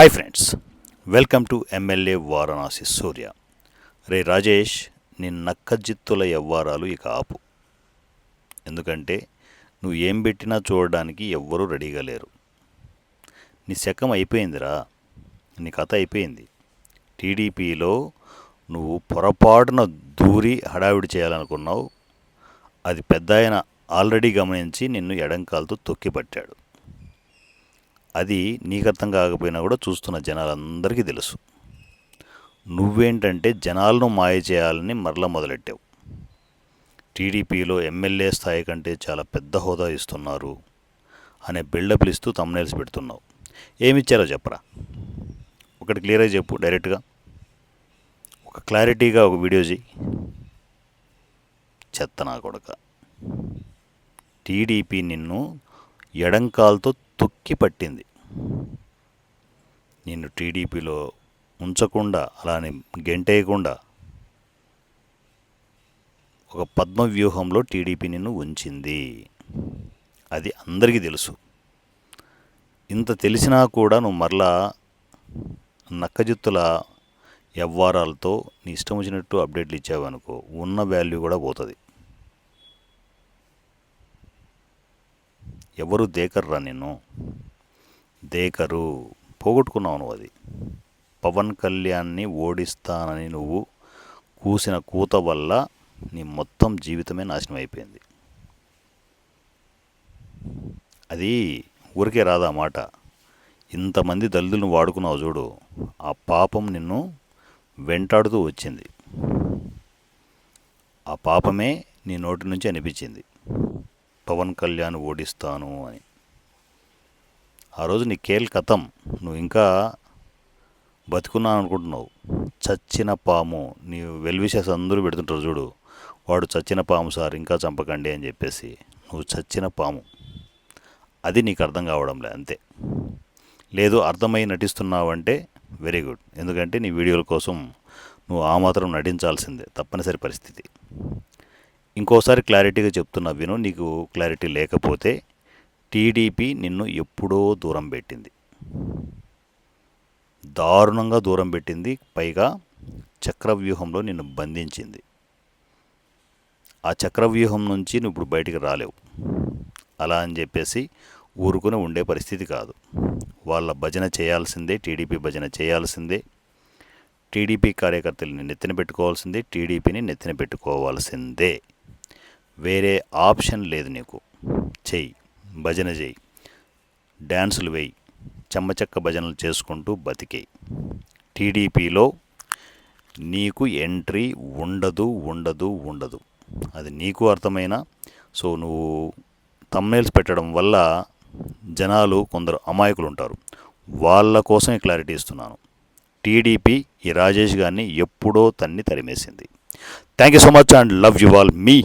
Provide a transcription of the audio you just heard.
Hi friends welcome to MLA Varanasi Surya రే రాజేష్ నీ నక్కజిత్తుల వ్యవహారాలు ఇక ఆపు. ఎందుకంటే నువ్వు ఏం పెట్టినా చూడడానికి ఎవ్వరూ రెడీగా లేరు. నీ శకం అయిపోయిందిరా. నీ కథ అయిపోయింది. టీడీపీలో నువ్వు పొరపాటున దూరి హడావిడి చేయాలనుకున్నావు. అది పెద్ద ఆయన ఆల్రెడీ గమనించి నిన్ను ఎడంకాలతో తొక్కిపట్టాడు. అది నీకు అర్థం కాకపోయినా కూడా చూస్తున్న జనాలందరికీ తెలుసు. నువ్వేంటంటే జనాలను మాయ చేయాలని మరలా మొదలెట్టావు. టీడీపీలో ఎమ్మెల్యే స్థాయి కంటే చాలా పెద్ద హోదా ఇస్తున్నారు అనే బిల్డప్లు ఇస్తూ తమ్నేల్స్ పెడుతున్నావు. ఏమిచ్చారో చెప్పరా? ఒకటి క్లియర్గా చెప్పు డైరెక్ట్గా. ఒక క్లారిటీగా ఒక వీడియో చేయి చెత్త నా కొడక. టీడీపీ నిన్ను ఎడంకాల్తో తొక్కి పట్టింది. నిన్ను టీడీపీలో ఉంచకుండా అలానే గెంటేయకుండా ఒక పద్మ వ్యూహంలో టీడీపీ నిన్ను ఉంచింది. అది అందరికీ తెలుసు. ఇంత తెలిసినా కూడా నువ్వు మరలా నక్కజిత్తుల వ్యవహారాలతో నీ ఇష్టం వచ్చినట్టు అప్డేట్లు ఇచ్చావనుకో ఉన్న వాల్యూ కూడా పోతుంది. ఎవరు దేకర్రా నిన్ను? దేకరు. పోగొట్టుకున్నావు నువ్వు అది. పవన్ కళ్యాణ్ని ఓడిస్తానని నువ్వు కూసిన కూత వల్ల నీ మొత్తం జీవితమే నాశనం అయిపోయింది. అది ఊరికే రాదా మాట? ఇంతమంది దళితులను వాడుకున్నావు చూడు. ఆ పాపం నిన్ను వెంటాడుతూ వచ్చింది. ఆ పాపమే నీ నోటి నుంచి అనిపించింది. పవన్ కళ్యాణ్ ఓడిస్తాను అని. ఆ రోజు నీ కేల్ కథం. నువ్వు ఇంకా బతుకున్నాను అనుకుంటున్నావు చచ్చిన పాము. నీ వెల్విషస్ అందరూ పెడుతుంటారు చూడు. వాడు చచ్చిన పాము సార్ ఇంకా చంపకండి అని చెప్పేసి నువ్వు చచ్చిన పాము. అది నీకు అర్థం కావడంలే అంతే. లేదు అర్థమై నటిస్తున్నావంటే వెరీ గుడ్. ఎందుకంటే నీ వీడియోల కోసం నువ్వు ఆ మాత్రం నటించాల్సిందే. తప్పనిసరి పరిస్థితి. ఇంకోసారి క్లారిటీగా చెప్తున్నా విను నీకు క్లారిటీ లేకపోతే టీడీపీ నిన్ను ఎప్పుడో దూరం పెట్టింది. దారుణంగా దూరం పెట్టింది పైగా చక్రవ్యూహంలో నిన్ను బంధించింది. ఆ చక్రవ్యూహం నుంచి నువ్వు ఇప్పుడు బయటికి రాలేవు. అలా అని చెప్పేసి ఊరుకుని ఉండే పరిస్థితి కాదు. వాళ్ళ భజన చేయాల్సిందే టీడీపీ భజన చేయాల్సిందే. టీడీపీ కార్యకర్తలని నెత్తిన పెట్టుకోవాల్సిందే టీడీపీని నెత్తిన పెట్టుకోవాల్సిందే. వేరే ఆప్షన్ లేదు నీకు. చెయ్యి భజన చెయ్యి. డ్యాన్సులు వేయి. చెమ్మచెక్క భజనలు చేసుకుంటూ బతికేయి. టీడీపీలో నీకు ఎంట్రీ ఉండదు ఉండదు ఉండదు. అది నీకు అర్థమైనా? సో నువ్వు తమ్నేల్స్ పెట్టడం వల్ల జనాలు కొందరు అమాయకులు ఉంటారు వాళ్ళ కోసం క్లారిటీ ఇస్తున్నాను. టీడీపీ ఈ రాజేష్ గారిని ఎప్పుడో తన్ని తరిమేసింది. Thank you so much and love you all me